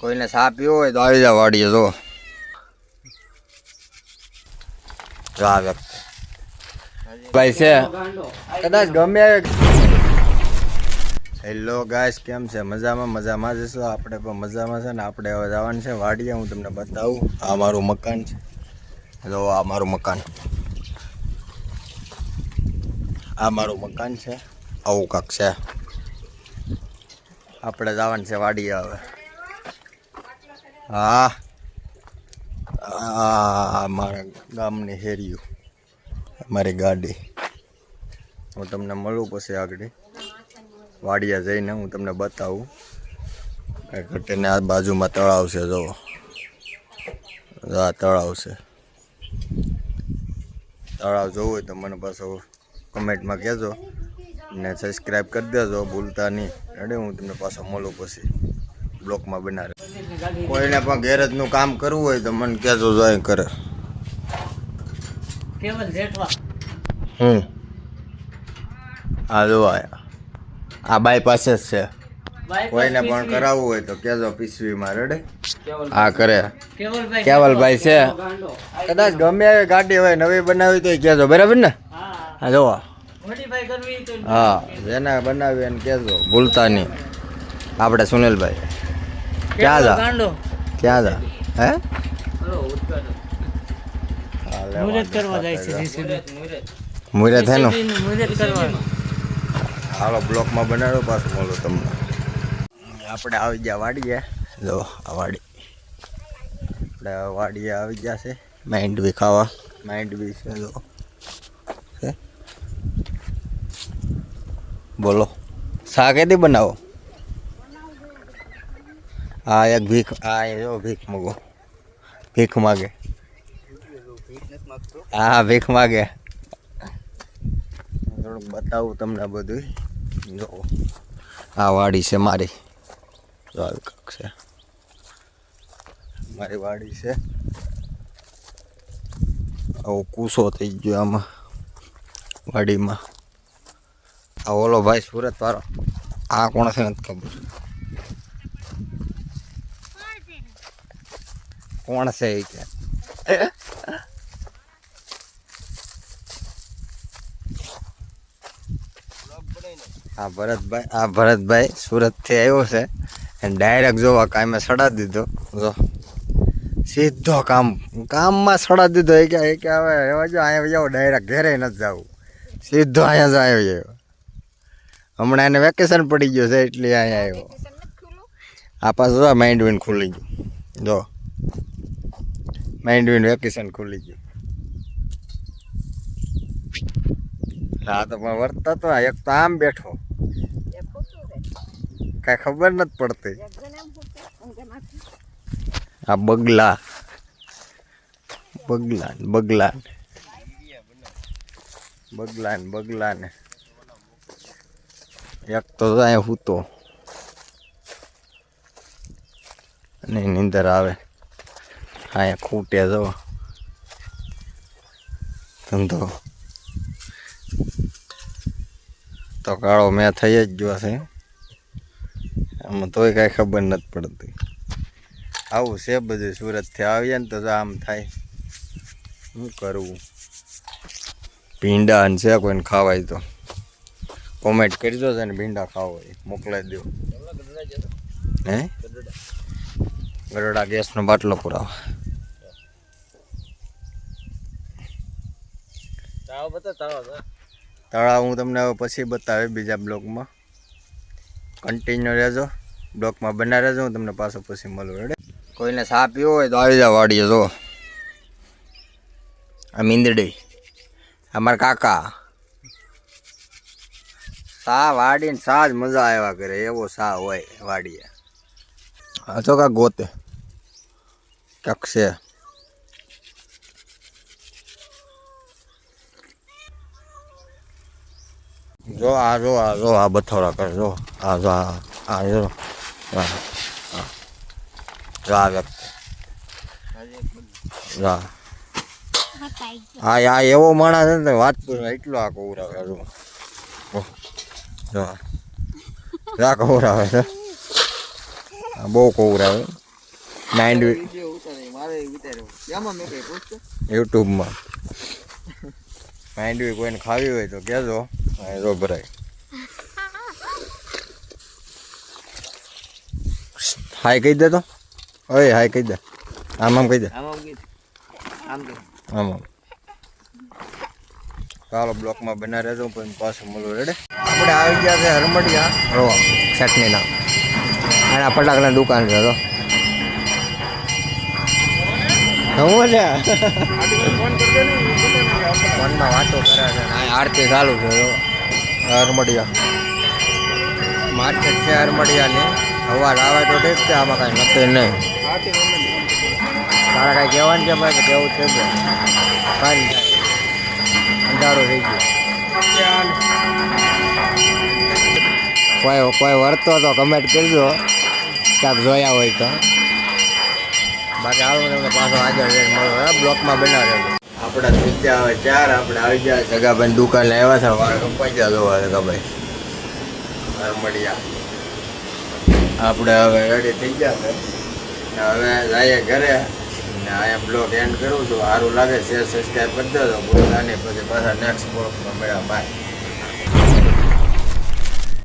કોઈને સા પીવો હોય તો આવી જાવ વાડીએ, જો. આ ભાઈ છે. કદાચ ગમે હેલો ગાઈસ કેમ છે? મજામાં મજામાં જશો આપણે પણ મજામાં છે ને આપણે હવે જવાનું છે વાડીએ. હું તમને બતાવું, આ મારું મકાન છે. હેલો આ મારું મકાન. આ મારું મકાન છે. આવું કાંક છે. આપણે જવાનું છે વાડીએ હવે. હા. મારા ગામની હેરિયું, મારી ગાડી. હું તમને મળું પછી આગળ. વાડિયા જઈને હું તમને બતાવું. ઘટીને આ બાજુમાં તળાવ છે, જુઓ. આ તળાવ છે. તળાવ જોવું હોય તો મને પાછો કમેન્ટમાં કહેજો ને સબસ્ક્રાઈબ કરી દેજો, ભૂલતા નહીં. રેડી? હું તમને પાછો મળું પછી. બ્લોકમાં બનાવે કોઈને પણ ગેરેજનું કામ કરવું હોય તો મને કહેજો જો અહીં કરે. કેવલ જેઠવા હમ. હા જો આ બાય પાસે જ છે. કોઈને પણ કરાવવું હોય તો કહેજો પીસવીમાં રેડે આ કરે. કેવલભાઈ છે. કદાચ ગમે એવી ગાડી હોય નવી બનાવી તો કહેજો બરાબર ને? હા. જોવા હા જેને બનાવી એને કેજો ભૂલતા નહીં. આપણે સુનિલભાઈ. ક્યાં જા? ક્યાં જા? હે? હલો ઉદઘાટન હાલે કરવા જાય છે બ્લોકમાં બનાવ્યો પાછું બોલો તમને. આપણે આવી ગયા વાડીએ. જો આ વાડી. આપણે વાડીએ આવી ગયા છે. માઇન્ડ બી ખાવા. માઇન્ડ બી છે જો. બોલો. શા કેદી બનાવો? હા એક ભીખ, આ એવો ભીખ મગો. ભીખ માગે. હા, ભીખ માગે. થોડુંક બતાવું તમને બધું જો, આ વાડી છે મારી. જો આવી કાંક છે. મારી વાડી છે. આવો કૂસો થઈ ગયો આમાં, વાડીમાં. આ ઓલો ભાઈ સુરત વાળો આ કોણ છે, નથી ખબર. કોણ છે એ કે? આ ભરતભાઈ આ ભરતભાઈ સુરતથી આવ્યો છે. અને ડાયરેક્ટ જોવા કામે સડા દીધો. જો સીધો કામ કામમાં સડા દીધો. એ કે એ કે હવે રહેવા જો અહીંયા જાઓ ડાયરેક્ટ ઘરે નથી જવું સીધો અહીંયા જ આવ્યો. આવ્યો હમણાં એને વેકેશન પડી ગયું છે એટલે અહીંયા આવ્યો. આ પાછું જો માઇન્ડ વિન ખુલી ગયું. જો. માઇન્ડ વિન વેકેશન ખુલી ગયું. હા તો પણ વર્તા તો એક તો આમ બેઠો. કાંઈ ખબર નથી પડતી. આ બગલા. બગલા ને બગલા ને. બગલા ને બગલા ને. એક તો અહીંયા હૂતો. અને નીંદર આવે. અહીંયા ખૂટે જો ધંધો તો કાળો મેં થઈ જ ગયો છે આમાં તોય કાંઈ ખબર નથી પડતી આવું છે બધું સુરતથી આવીએ ને તો આમ થાય શું કરવું ભીંડા છે કોઈને ખાવાય તો કોમેન્ટ કરજો છે ને ભીંડા ખાવો મોકલાવી દો હે ગરડા ગેસનો બાટલો પુરાવો. તળાવ હું તમને હવે પછી બતાવે બીજા બ્લોકમાં. કન્ટિન્યુ રહેજો. બ્લોકમાં બના રહેજો હું તમને પાછો પછી મળું રેડે કોઈને સા પીવો હોય તો આવી જાવ વાડીએ જો આ મીંદડી અમારા કાકા. સા વાડીને સા જ મજા આવ્યા કરે એવો સા હોય વાડીએ. હા તો કાંક ગોતે કાંક છે જો આ જો આ જો આ બથોરા કરે જો આ જો આ આ જો આ, આ. આ વ્યક્તિ જો આ. આ આ એવો માણસ ને વાત એટલો આ કૌરાવે જો આ. જો આ છે આ બહુ કઈ પૂછતું યુટ્યુબમાં માંડવી કોઈને ખાવી હોય તો કહેજો. જો ભરાય. હાય કહી દે તો. ઓય હાય કહી દે. આમ આમ કહી દે. આમાં આમ ચાલો બ્લોકમાં બના રહેજો પણ પાછું મળું રેડે? આપણે આવી ગયા છે હરમડિયા. રવા. ચટણીના અને આ ફટાકડા દુકાન છે તો. હું લ્યા. ફોનમાં વાતો કરે છે. આરતી ચાલુ છે જો હરમડિયા માર્કેટ છે હરમડિયાની અવાજ આવે તો ઠીક છે આમાં કાંઈ નક્કી નહીં. તારા કાંઈ કહેવાનું છે ભાઈ કેવું છે કાંઈ અંધારું થઈ ગયું. કોઈ કોઈ વર્તો તો કમેન્ટ કરજો. ક્યાંક જોયા હોય તો. બાકી હાલો તમને પાછો આગળ જઈને મળો, હા, બ્લોકમાં બનાવે. આપણા ગયા હવે ચાર, આપણે આવી ગયા જગાભાઈ દુકાને આવ્યા છે, વાળ કપાઈ ગયા જોવા, જગાભાઈ. મળ્યા આપણે હવે રેડી થઈ ગયા હવે જઈએ ઘરે, ને અહીંયા બ્લોગ એન્ડ કરું છું. સારું લાગે શેર સબસ્ક્રાઈબ કરી દેજો. નહીં પછી પાછા નેક્સ્ટ બ્લોગમાં મળ્યા. બાય